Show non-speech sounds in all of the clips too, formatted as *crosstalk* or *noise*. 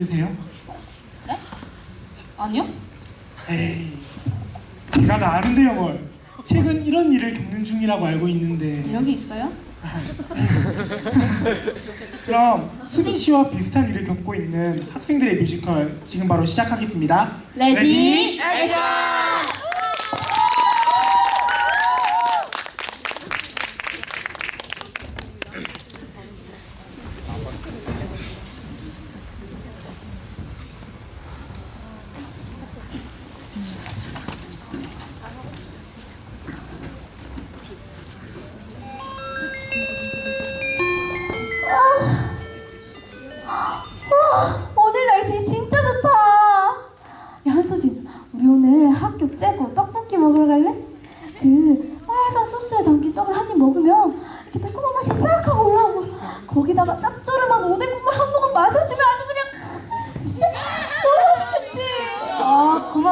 드세요? 네? 아니요? 에이, 제가 다 아는데요 뭘. 최근 이런 일을 겪는 중이라고 알고 있는데 게 있어요? *laughs* 그럼 수빈 씨와 비슷한 일을 겪고 있는 학생들의 뮤지컬 지금 바로 시작하겠습니다. 레디, 와,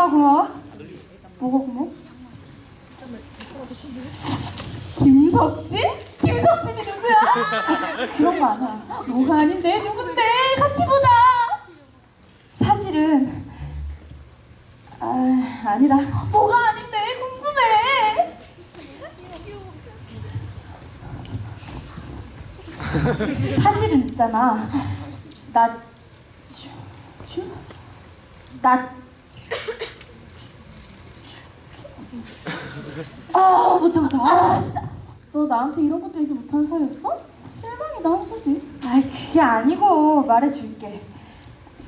아, 고마워, 고마워. 뭐가 고마워? 김석진? 김석진이 누구야? *laughs* 그런 거 아니야. 뭐가 아닌데 누군데? 같이 보자. 사실은 아 아니다. 뭐가 아닌데 궁금해. 사실은 있잖아. 나 주, 주? 나 아, 못해, 못해. 아, 진짜. 너 나한테 이런 것도 얘기 못하는 사이였어? 실망이다, 한소지. 아이, 그게 아니고 말해줄게.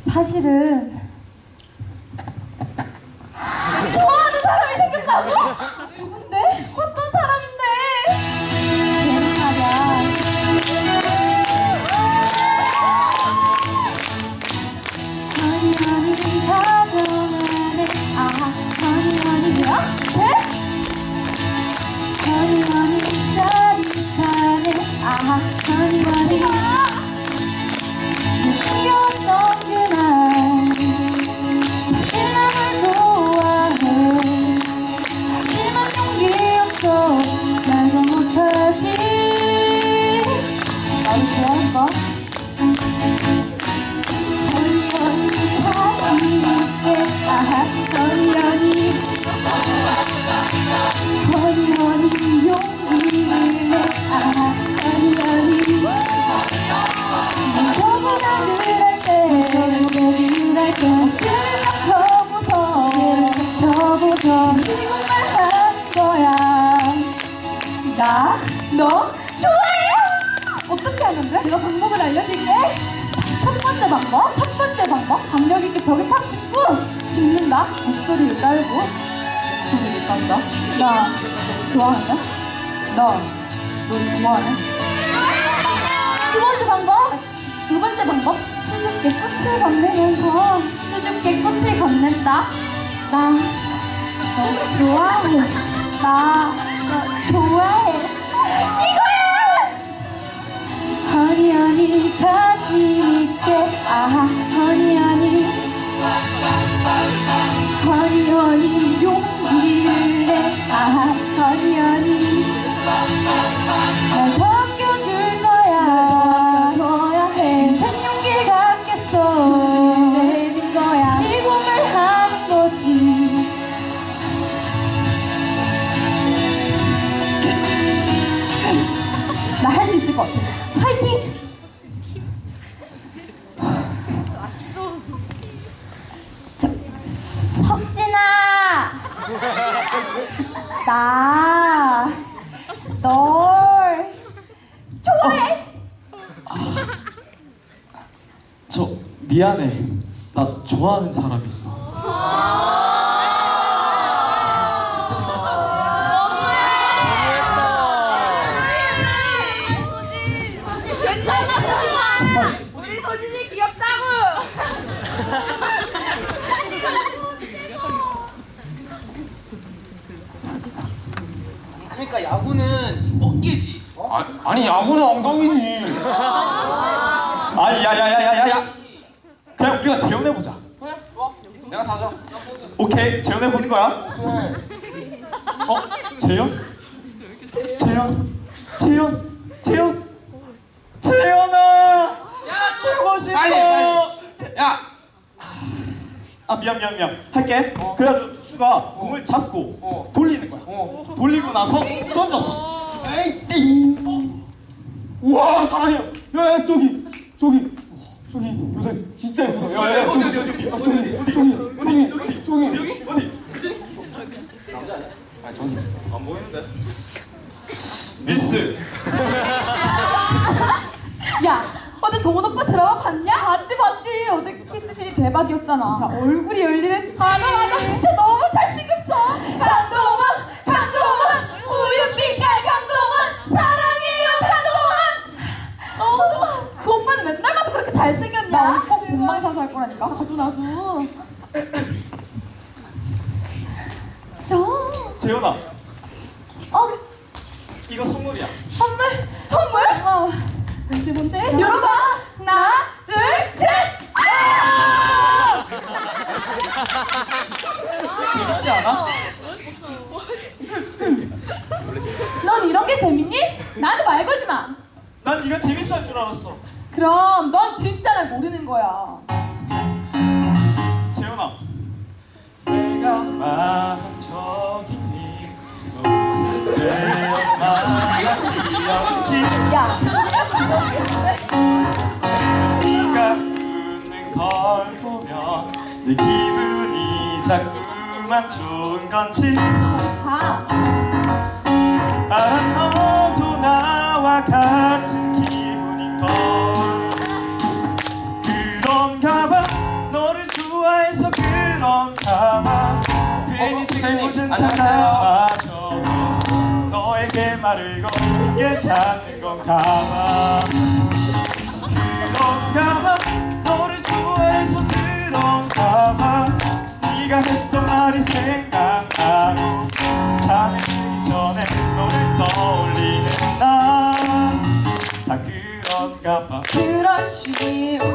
사실은 좋아하는 사람이 생겼다고? 누군데? 방법? 첫 번째 방법? 박력 있게 벽에 탁 짚고 짚는다? 목소리를 깔고 목소리를 깐다? 나 좋아하냐? 나너 좋아해? 두 번째 방법? 두 번째 방법? 수줍게 꽃을 건네면서 수줍게 꽃을 건넨다? 나너 좋아해. 나 너 좋아해 허니 허니 자신 있게. 아하 허니 허니. 허니 허니 용기를 내. 아하 허니 허니. 날 섬겨줄 거야. 거야. 인생 용기 갖겠어. 내진 거야. 이 꿈을 하는 거지. 나 할 수 있을 것 같아 파이팅 저, 석진아 나 널 좋아해 저 미안해. 나 좋아하는 사람 있어. 우리 소진이 귀엽다고! 그러니까 야구는 어깨지. 아, 아니 야구는 엉덩이지. 아니 야야야야야야. 그냥 우리가 재연해 보자. 그래, 좋아. 내가 다져. 오케이 재연해 보는 거야. 어? 재연? 재연? 재연? 재연아. 야, 보고 싶어. 빨리, 빨리. 재- 야. 아 미안 미안 미안. 할게. 그래가지고 투수가 공을 잡고 어. 돌리는 거야. 어. 돌리고 나서 던졌어. 에이 띵. 우와 사랑해요. 야야 저기 저기. 저기 요새 진짜 예쁘다 야야 저기 어디 어디 어디 아, 저기 어디? 저기 어디? 저기 저기. 어디? 어디 아 저기. 안 보이는데? 미스 야 어제 동원 오빠 드라마 봤냐? 봤지 봤지 어제 키스신이 대박이었잖아. 야, 얼굴이 열리는 맞아 맞아 진짜 너무 잘생겼어. 강동원 강동원. 우유 빛깔 강동원. 사랑해요 강동원. 너무 좋아. 그 오빠는 맨날 봐도 그렇게 잘생겼냐? 나 오빠 꼭 본방 사수 할 거라니까. 나도 나도. 저 재현아. 어? 이거 선물이야. 선물? 선물? 어. 뭔데 뭔데? 열어봐. 하나 재밌지 않아? 넌 이런 게 재밌니? 나한테 말 걸지 마. 난 네가 재밌어 할 줄 알았어. 그럼 넌 진짜 날 모르는 거야. 재현아. 내가 말한 적 있니? 너 무슨 내 엄마가 귀엽지 야 네가 웃는 걸 보면 내 기분이 자꾸만 좋은 건지. 가. 알아 너도 나와 같은 기분인 걸. 그런가 봐. 너를 좋아해서 그런가 봐. 괜히 안녕하세요. 차마저도 너에게 말을 거는 게 찾는 건가 봐. 그런가 봐. 너를 좋아해서 그런가 봐 네가 했던 말이 생각나고 잠에 들기 전에 너를 떠올리는 나다 그런가 봐. 그런 말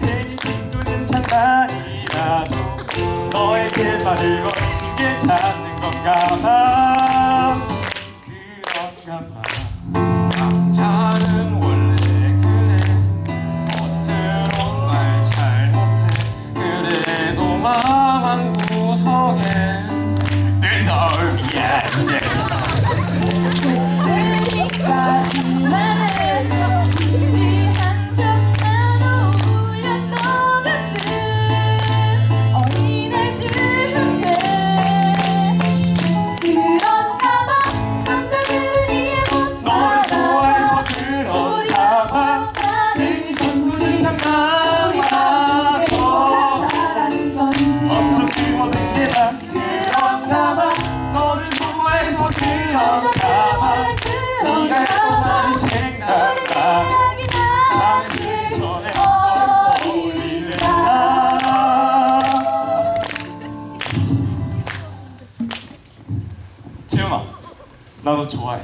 괜히 짓궂은 장난이라도 너에게 말을 거는 게 찾는 건가 봐. 그런가 봐. 남자는 원래 그래. 겉으론 말 잘 못해. 그래도 마음 한 구석에 늘 널 위해 나너 좋아해.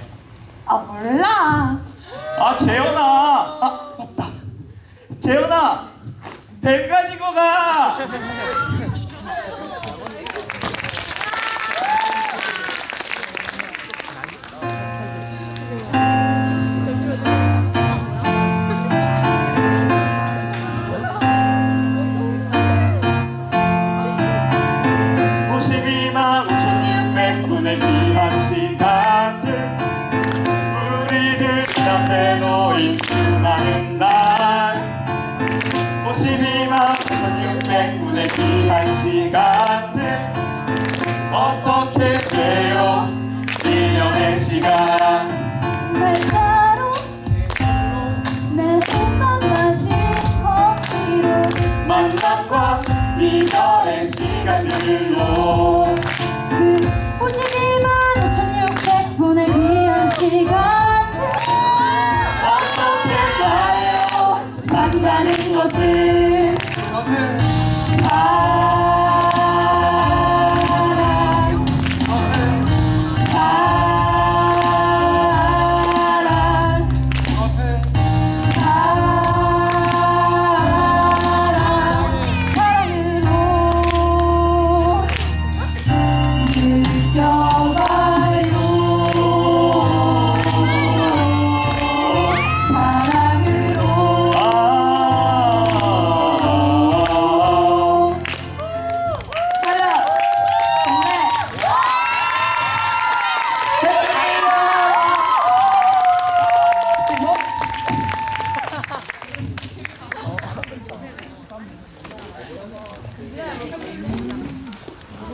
아 몰라. 아 재현아. 아 맞다. 재현아 뱀 가지고 가 感叹你我